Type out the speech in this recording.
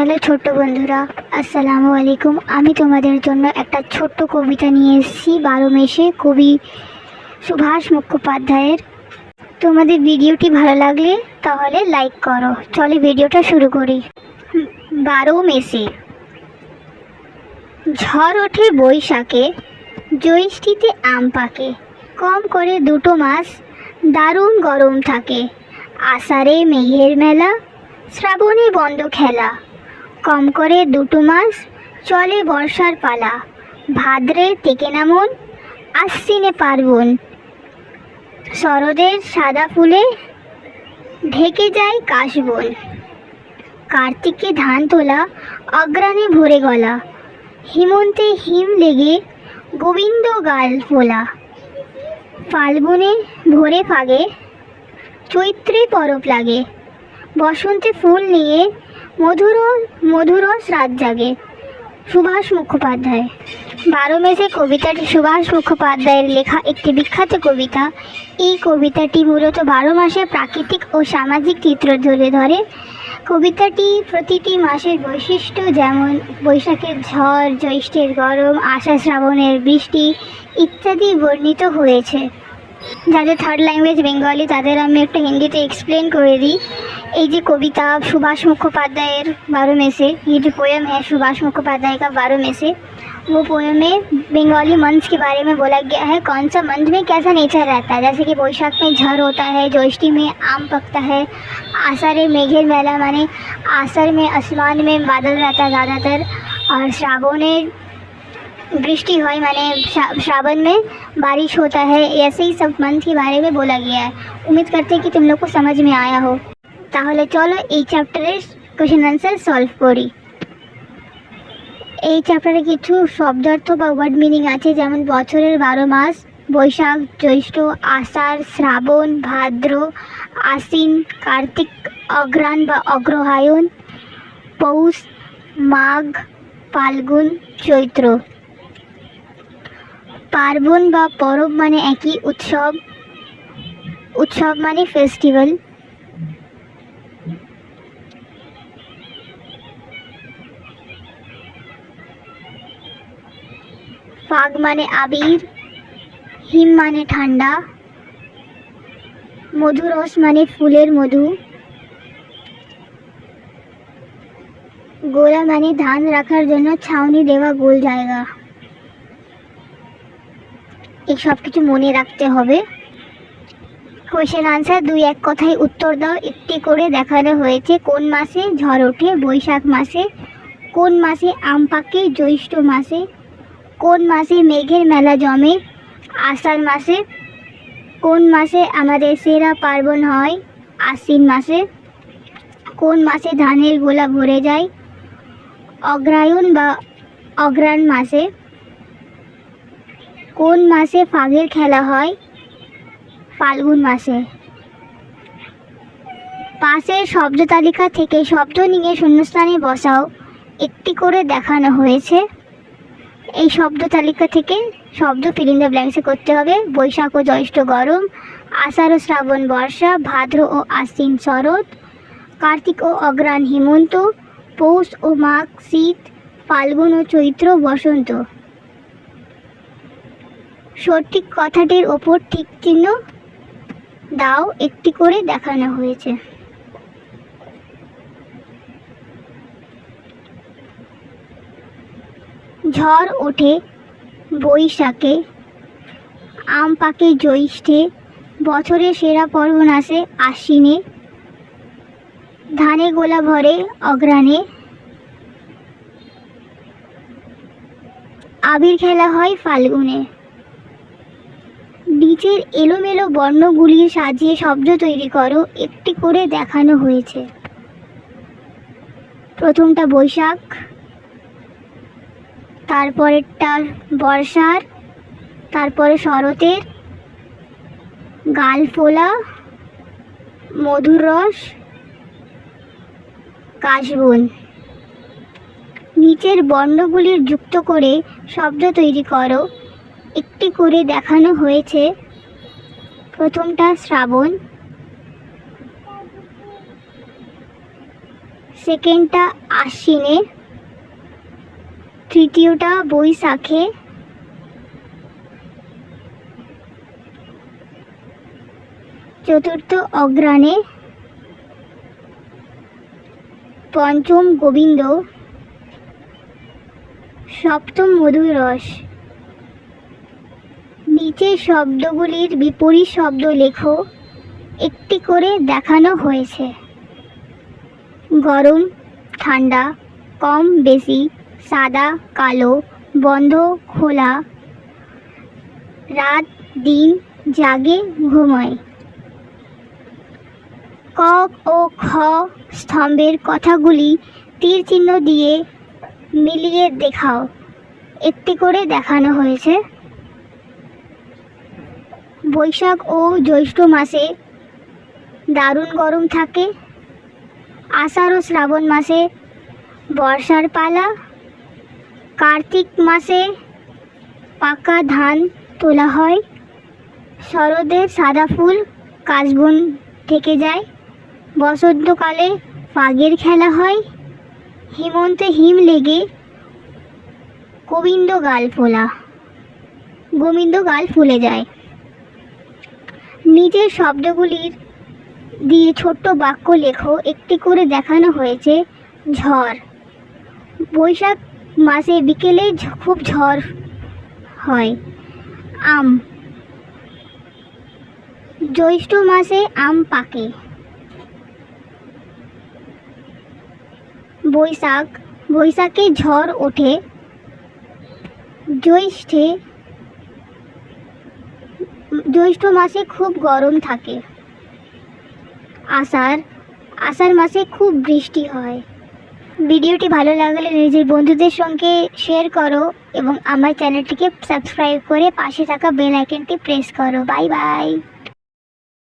Hello ছোট্ট বন্ধুরা, আসসালামু আলাইকুম। আমি তোমাদের জন্য একটা ছোট্ট কবিতা নিয়ে এসেছি, বারো মেশে, কবি সুভাষ মুখোপাধ্যায়ের। তোমাদের ভিডিওটি ভালো লাগলে তাহলে লাইক করো। চলে ভিডিওটা শুরু করি। বারো মেশে। ঝড় ওঠে বৈশাখে জ্যৈষ্ঠীতে আম পাকে। কম করে দুটো মাস দারুণ গরম থাকে। আষাঢ়ে মেঘের মেলা, শ্রাবণে বন্ধ খেলা। কম করে দুটো মাস চলে বর্ষার পালা। ভাদ্রে থেকে নামন, আশ্বিনে পার্বণ। শরদের সাদা ফুলে ঢেকে যায় কাশবন। কার্তিকে ধান তোলা, অগ্রাণে ভরে গলা। হিমন্তে হিম লেগে গোবিন্দ গাল ফোলা। ফাল্গুনে ভোরে ফাগে, চৈত্রে পরব লাগে। বসন্তে ফুল নিয়ে মধুর মধুরস রাত জাগে। সুভাষ মুখোপাধ্যায়। বারো মেসে কবিতাটি সুভাষ মুখোপাধ্যায়ের লেখা একটি বিখ্যাত কবিতা। এই কবিতাটি মূলত বারো মাসে প্রাকৃতিক ও সামাজিক চিত্র তুলে ধরে। কবিতাটি প্রতিটি মাসের বৈশিষ্ট্য যেমন বৈশাখের ঝড়, জ্যৈষ্ঠের গরম, আষাঢ় শ্রাবণের বৃষ্টি ইত্যাদি বর্ণিত হয়েছে। যাদের থার্ড ল্যাঙ্গুয়েজ বেঙ্গলি তাদের আমি একটা হিন্দিতে এক্সপ্লেন করে দিই। এই যে কবিতা সুভাষ মুখোপাধ্যায়ের বারো মেসে ये जो पोएम है सुभाष मुखोपाध्याय का बारह में से वो पोएम में बंगाली मंच के बारे में बोला गया है, कौन सा मंच में कैसा नेचर रहता है? जैसे कि बैशाख में झर होता है जोष्टी में आम पकता है आसर मेघे मेला, माने आसर में आसमान में बादल रहता है ज़्यादातर, और श्रावण वृष्टि হয় মানে श्रा- श्रावण में बारिश होता है ऐसे ही सब मंथ के बारे में बोला गया है उम्मीद करते हैं कि तुम लोग को समझ में आया हो তাহলে চলো এই চ্যাপ্টারের কোশ্চেন আনসার সলভ করি এই চ্যাপ্টারে কিছু শব্দার্থ বা ওয়ার্ড মিনিং আছে যেমন বছরের বারো মাস বৈশাখ জ্যৈষ্ঠ আষাঢ় শ্রাবণ ভাদ্র আশ্বিন কার্তিক অগ্রাণ বা অগ্রহায়ণ পৌষ মাঘ ফাল্গুন চৈত্র পার্বণ বা পরব মানে একই উৎসব। উৎসব মানে ফেস্টিভ্যাল ফাগ মানে আবির, হিম মানে ঠান্ডা মধুরস মানে ফুলের মধু, গোলা মানে ধান রাখার জন্য ছাউনি দেওয়া গোল জায়গা। এই সব কিছু মনে রাখতে হবে। কোশ্চেন আনসার দুই এক কথায় উত্তর দাও। একটি করে দেখানো হয়েছে কোন মাসে ঝড় ওঠে, বৈশাখ মাসে, কোন মাসে আম পাকে, জ্যৈষ্ঠ মাসে, কোন মাসে মেঘের মেলা জমে, আষাঢ় মাসে, কোন মাসে আমাদের সেরা পার্বণ হয়, আশ্বিন মাসে, কোন মাসে ধানের গোলা ভরে যায় অগ্রায়ণ বা অগ্রাণ মাসে কোন মাসে ফাগের খেলা হয়? ফাল্গুন মাসে। পাশের শব্দ তালিকা থেকে শব্দ নিয়ে শূন্যস্থানে বসাও। একটি করে দেখানো হয়েছে। এই শব্দ তালিকা থেকে শব্দ ফিলিং দ্য ব্ল্যাঙ্কসে করতে হবে। বৈশাখ ও জ্যৈষ্ঠ গরম, আষাঢ় ও শ্রাবণ বর্ষা, ভাদ্র ও আশ্বিন শরৎ, কার্তিক ও অগ্রাণ হেমন্ত, পৌষ ও মাঘ শীত, ফাল্গুন ও চৈত্র বসন্ত। সঠিক কথাটির ওপর ঠিক চিহ্ন দাও, একটি করে দেখানো হয়েছে। ঝড় ওঠে বৈশাখে, আম পাকে জ্যৈষ্ঠে বছরের সেরা পর্বণ আসে আশ্বিনে, ধানে গোলা ভরে অগ্রাণে আবির খেলা হয় ফাল্গুনে। নিচের এলোমেলো বর্ণগুলি সাজিয়ে শব্দ তৈরি করো, একটি করে দেখানো হয়েছে। প্রথমটা বৈশাখ, তারপরেরটা বর্ষার, তারপরে শরতের গাল ফোলা মধুর রস, কাশবন। নিচের বর্ণগুলির যুক্ত করে শব্দ তৈরি করো একটি করে দেখানো হয়েছে। প্রথমটা শ্রাবণ, সেকেন্ডটা আশ্বিনে, তৃতীয়টা বৈশাখে, চতুর্থ অগ্রাণে পঞ্চম গোবিন্দ, সপ্তম মধুর রস নিচের শব্দগুলির বিপরীত শব্দ লেখো। একটি করে দেখানো হয়েছে। গরম, ঠান্ডা, কম, বেশি, সাদা, কালো, বন্ধ, খোলা। রাত, দিন, জাগে, ঘুমায়। ক, ও, খ স্তম্ভের কথাগুলি তীর চিহ্ন দিয়ে মিলিয়ে দেখাও। একটি করে দেখানো হয়েছে। বৈশাখ ও জ্যৈষ্ঠ মাসে দারুণ গরম থাকে। আষাঢ় ও শ্রাবণ মাসে বর্ষার পালা। কার্তিক মাসে পাকা ধান তোলা হয়। শরদের সাদা ফুল কাশবন থেকে যায়। বসন্তকালে ফাগের খেলা হয়। হেমন্তে হিম লেগে গোবিন্দ গাল ফোলা। গোবিন্দ গাল ফুলে যায়। নিজের শব্দগুলির দিয়ে ছোট্ট বাক্য লেখো, একটি করে দেখানো হয়েছে ঝড়। বৈশাখ মাসে বিকেলে খুব ঝড় হয়। আম। জ্যৈষ্ঠ মাসে আম পাকে। বৈশাখ, বৈশাখে ঝড় ওঠে। জ্যৈষ্ঠে জ্যৈষ্ঠ মাসে খুব গরম থাকে। আষাঢ় আষাঢ় মাসে খুব বৃষ্টি হয়। ভিডিওটি ভালো লাগলে নিজের বন্ধুদের সঙ্গে শেয়ার করো এবং আমার চ্যানেলটিকে সাবস্ক্রাইব করে পাশে থাকা বেল আইকনটি প্রেস করো। Bye bye